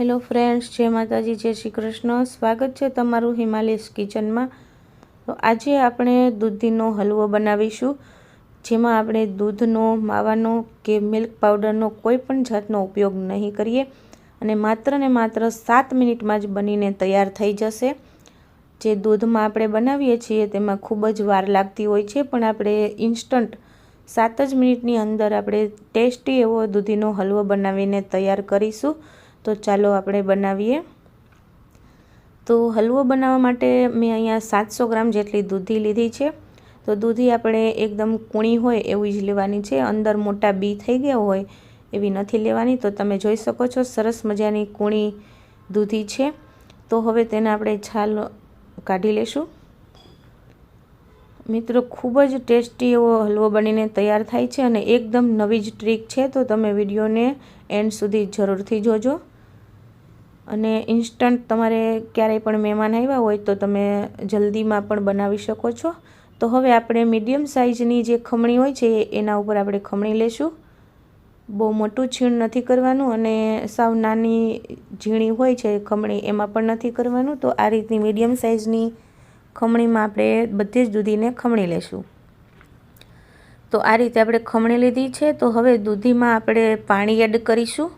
Hello friends જય માતાજી, જય શ્રી કૃષ્ણ. સ્વાગત છે તમારું હિમાલયસ કિચનમાં. તો આજે આપણે દૂધીનો હલવો બનાવીશું, જેમાં આપણે દૂધનો, માવાનો કે મિલ્ક પાવડરનો કોઈ પણ જાતનો ઉપયોગ નહીં કરીએ અને માત્ર ને માત્ર સાત મિનિટમાં જ બનીને તૈયાર થઈ જશે. જે દૂધમાં આપણે બનાવીએ છીએ તેમાં ખૂબ જ વાર લાગતી હોય છે, પણ આપણે ઇન્સ્ટન્ટ સાત જ મિનિટની અંદર આપણે ટેસ્ટી એવો દૂધીનો હલવો બનાવીને તૈયાર કરીશું. તો ચાલો આપણે બનાવીએ. તો હલવો બનાવવા માટે મેં અહીંયા સાતસો ગ્રામ જેટલી દૂધી લીધી છે. તો દૂધી આપણે એકદમ કૂણી હોય એવી જ લેવાની છે. અંદર મોટા બી થઈ ગયા હોય એવી નથી લેવાની. તો તમે જોઈ શકો છો સરસ મજાની કૂણી દૂધી છે. તો હવે તેને આપણે છાલ કાઢી લેશું. મિત્રો, ખૂબ જ ટેસ્ટી એવો હલવો બનીને તૈયાર થાય છે અને એકદમ નવી જ ટ્રીક છે. તો તમે વિડીયોને એન્ડ સુધી જરૂરથી જોજો. અને ઇન્સ્ટન્ટ તમારે ક્યારેય પણ મહેમાન આવ્યા હોય તો તમે જલ્દીમાં પણ બનાવી શકો છો. તો હવે આપણે મીડિયમ સાઇઝની જે ખમણી હોય છે, એના ઉપર આપણે ખમણી લેશું. બહુ મોટું છીણ નથી કરવાનું અને સાવ નાની ઝીણી હોય છે, ખમણી એમાં પણ નથી કરવાનું. તો આ રીતની મીડિયમ સાઇઝની ખમણીમાં આપણે બધી જ દૂધીને ખમણી લેશું. તો આ રીતે આપણે ખમણી લીધી છે. તો હવે દૂધીમાં આપણે પાણી એડ કરીશું.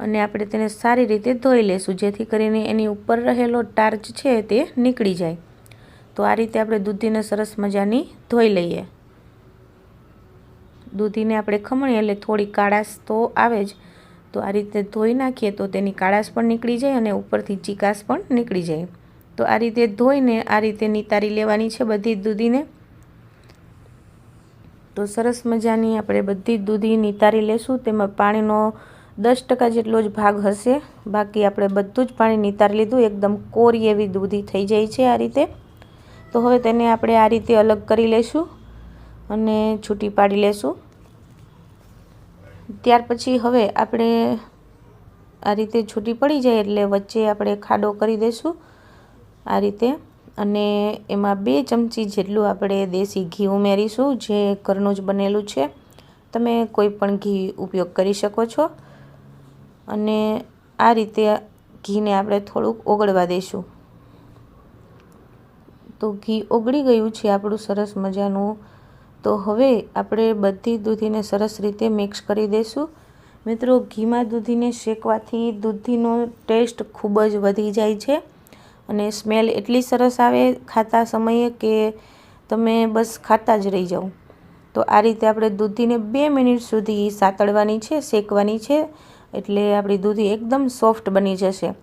અને આપણે તેને સારી રીતે ધોઈ લેશું, જેથી કરીને એની ઉપર રહેલો ટાર્ચ છે તે નીકળી જાય. તો આ રીતે આપણે દૂધીને સરસ મજાની ધોઈ લઈએ. દૂધીને આપણે ખમણીએ એટલે થોડી કાળાશ તો આવે જ. તો આ રીતે ધોઈ નાખીએ તો તેની કાળાશ પણ નીકળી જાય અને ઉપરથી ચીકાશ પણ નીકળી જાય. તો આ રીતે ધોઈને આ રીતે નિતારી લેવાની છે બધી દૂધીને. તો સરસ મજાની આપણે બધી દૂધી નિતારી લેશું, તેમાં પાણીનો દસ ટકા જેટલો જ ભાગ હશે. બાકી આપણે બધું જ પાણી નિતારી લીધું. એકદમ કોરી એવી દૂધી થઈ જાય છે આ રીતે. તો હવે તેને આપણે આ રીતે અલગ કરી લેશું અને છૂટી પાડી લેશું. ત્યાર પછી હવે આપણે આ રીતે છૂટી પડી જાય એટલે વચ્ચે આપણે ખાડો કરી દઈશું આ રીતે. અને એમાં બે ચમચી જેટલું આપણે દેશી ઘી ઉમેરીશું, જે ઘરનું જ બનેલું છે. તમે કોઈ પણ ઘી ઉપયોગ કરી શકો છો. અને આ રીતે ઘીને આપણે થોડુંક ઓગળવા દઈશું તો ઘી ઓગળી ગયું છે આપણું સરસ મજાનું. તો હવે આપણે બધી દૂધીને સરસ રીતે મિક્સ કરી દઈશું મિત્રો, ઘીમાં દૂધીને શેકવાથી દૂધીનો ટેસ્ટ ખૂબ જ વધી જાય છે અને સ્મેલ એટલી સરસ આવે ખાતા સમયે કે તમે બસ ખાતા જ રહી જાઓ. તો આ રીતે આપણે દૂધીને બે મિનિટ સુધી સાતળવાની છે, શેકવાની છે એટલે આપણી દૂધી એકદમ સોફ્ટ બની જશે.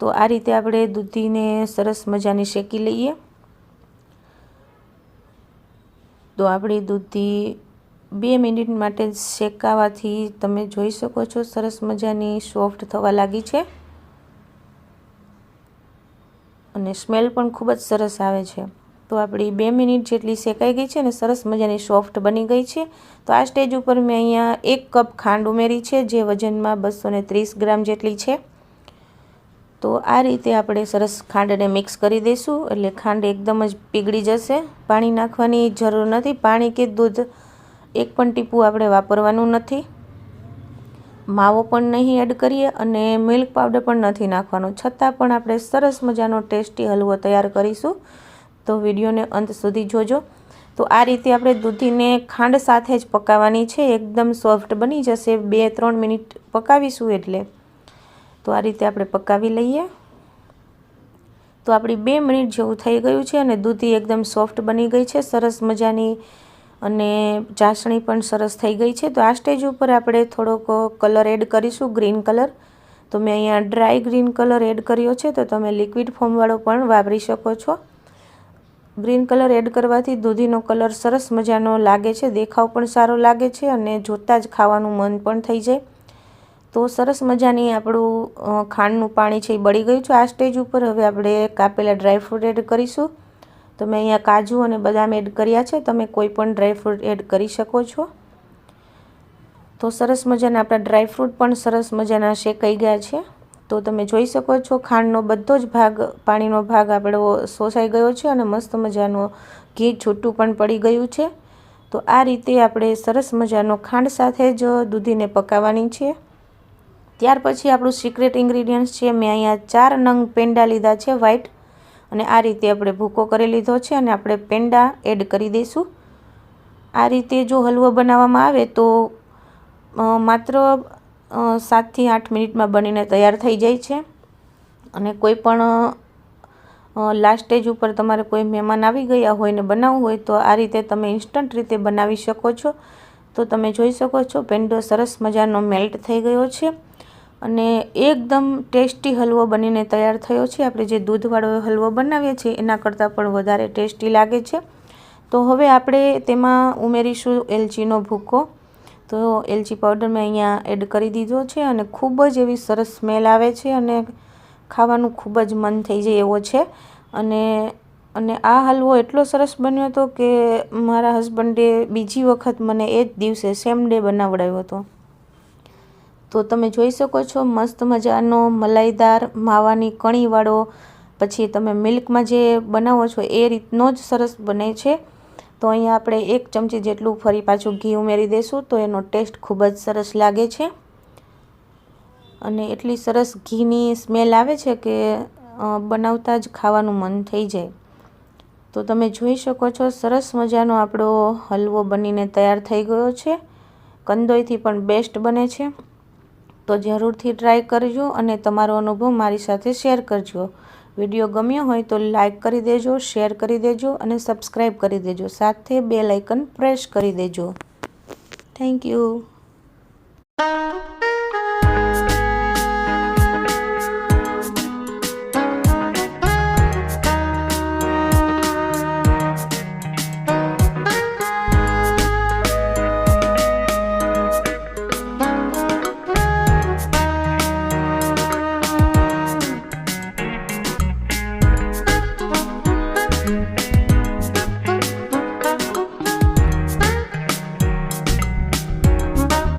તો આ રીતે આપણે દૂધીને સરસ મજાની શેકી લઈએ. તો આપણી દૂધી બે મિનિટ માટે શેકાવાથી તમે જોઈ શકો છો સરસ મજાની સોફ્ટ થવા લાગી છે. અને સ્મેલ પણ ખૂબ જ સરસ આવે છે. તો આપણી બે મિનિટ જેટલી શેકાઈ ગઈ છે અને સરસ મજાની સોફ્ટ બની ગઈ છે. તો આ સ્ટેજ ઉપર મેં અહીંયા એક કપ ખાંડ ઉમેરી છે, જે વજનમાં બસો ત્રીસ ગ્રામ જેટલી છે. તો આ રીતે આપણે સરસ ખાંડને મિક્સ કરી દઈશું, એટલે ખાંડ એકદમ જ પીગળી જશે. પાણી નાખવાની જરૂર નથી, પાણી કે દૂધ એક પણ ટીપું આપણે વાપરવાનું નથી. માવો પણ નહીં એડ કરીએ અને મિલ્ક પાવડર પણ નથી નાખવાનો. છતાં પણ આપણે સરસ મજાનો ટેસ્ટી હલવો તૈયાર કરીશું. તો વિડીયોને અંત સુધી જોજો. તો આ રીતે આપણે દૂધીને ખાંડ સાથે જ પકાવવાની છે. એકદમ સોફ્ટ બની જશે. બે, ત્રણ મિનિટ પકાવીશું એટલે. તો આ રીતે આપણે પકાવી લઈએ. તો આપણી બે મિનિટ જેવું થઈ ગયું છે અને દૂધી એકદમ સોફ્ટ બની ગઈ છે. સરસ મજાની અને ચાસણી પણ સરસ થઈ ગઈ છે. તો આ સ્ટેજ ઉપર આપણે થોડોક કલર એડ કરીશું, ગ્રીન કલર. તો મેં અહીંયા ડ્રાય ગ્રીન કલર એડ કર્યો છે. તો તમે લિક્વિડ ફોર્મવાળો પણ વાપરી શકો છો. ગ્રીન કલર એડ કરવાથી દૂધીનો કલર સરસ મજાનો લાગે છે, દેખાવ પણ સારો લાગે છે અને જોતાં જ ખાવાનું મન પણ થઈ જાય. તો સરસ મજાની આપણું ખાંડનું પાણી છે એ બળી ગયું છે આ સ્ટેજ ઉપર. હવે આપણે કાપેલા ડ્રાયફ્રૂટ એડ કરીશું. તો મેં અહીંયા કાજુ અને બદામ એડ કર્યા છે, તમે કોઈ પણ ડ્રાયફ્રૂટ એડ કરી શકો છો. તો સરસ મજાના આપણા ડ્રાયફ્રૂટ પણ સરસ મજાના શેકાઈ ગયા છે. તો તમે જોઈ શકો છો, ખાંડનો બધો જ ભાગ, પાણીનો ભાગ આપણો શોષાઈ ગયો છે અને મસ્ત મજાનું ઘી છૂટું પણ પડી ગયું છે. તો આ રીતે આપણે સરસ મજાનો ખાંડ સાથે જ દૂધીને પકાવવાની છે. ત્યાર પછી આપણું સિક્રેટ ઇન્ગ્રીડિયન્ટ્સ છે, મેં અહીંયા ચાર નંગ પેંડા લીધા છે વ્હાઈટ અને આ રીતે આપણે ભૂકો કરી લીધો છે અને આપણે પેંડા એડ કરી દઈશું. આ રીતે જો હલવો બનાવવામાં આવે તો માત્ર સાતથી આઠ મિનિટમાં બનીને તૈયાર થઈ જાય છે. અને કોઈ પણ લાસ્ટ સ્ટેજ ઉપર તમારે કોઈ મહેમાન આવી ગયા હોય ને બનાવવું હોય તો આ રીતે તમે ઇન્સ્ટન્ટ રીતે બનાવી શકો છો. તો તમે જોઈ શકો છો, પેંડો સરસ મજાનો મેલ્ટ થઈ ગયો છે. અને એકદમ ટેસ્ટી હલવો બનીને તૈયાર થયો છે. આપણે જે દૂધવાળો હલવો બનાવીએ છીએ, એના કરતાં પણ વધારે ટેસ્ટી લાગે છે. તો હવે આપણે તેમાં ઉમેરીશું એલચીનો ભૂકો. તો એલચી પાવડર મેં અહીંયા એડ કરી દીધો છે અને ખૂબ જ એવી સરસ સ્મેલ આવે છે અને ખાવાનું ખૂબ જ મન થઈ જાય એવો છે. અને અને આ હલવો એટલો સરસ બન્યો હતો કે મારા હસબન્ડે બીજી વખત મને એ જ દિવસે સેમ ડે બનાવડાવ્યો હતો. તો તમે જોઈ શકો છો મસ્ત મજાનો મલાઈદાર માવાની કણીવાળો, પછી તમે મિલ્કમાં જે બનાવો છો એ રીતનો જ સરસ બને છે. તો અહીંયા આપણે એક ચમચી જેટલું ફરી પાછું ઘી ઉમેરી દઈશું તો એનો ટેસ્ટ ખૂબ જ સરસ લાગે છે. અને એટલી સરસ ઘીની સ્મેલ આવે છે કે બનાવતા જ ખાવાનું મન થઈ જાય. તો તમે જોઈ શકો છો સરસ મજાનો આપણો હલવો બનીને તૈયાર થઈ ગયો છે. કંદોઈથી પણ બેસ્ટ બને છે. તો જરૂરથી ટ્રાય કરજો અને તમારો અનુભવ મારી સાથે શેર કરજો. વીડિયો ગમ્યો હોય તો લાઇક કરી દેજો, શેર કરી દેજો અને સબસ્ક્રાઈબ કરી દેજો. સાથે બેલ આઇકન પ્રેસ કરી દેજો. Thank you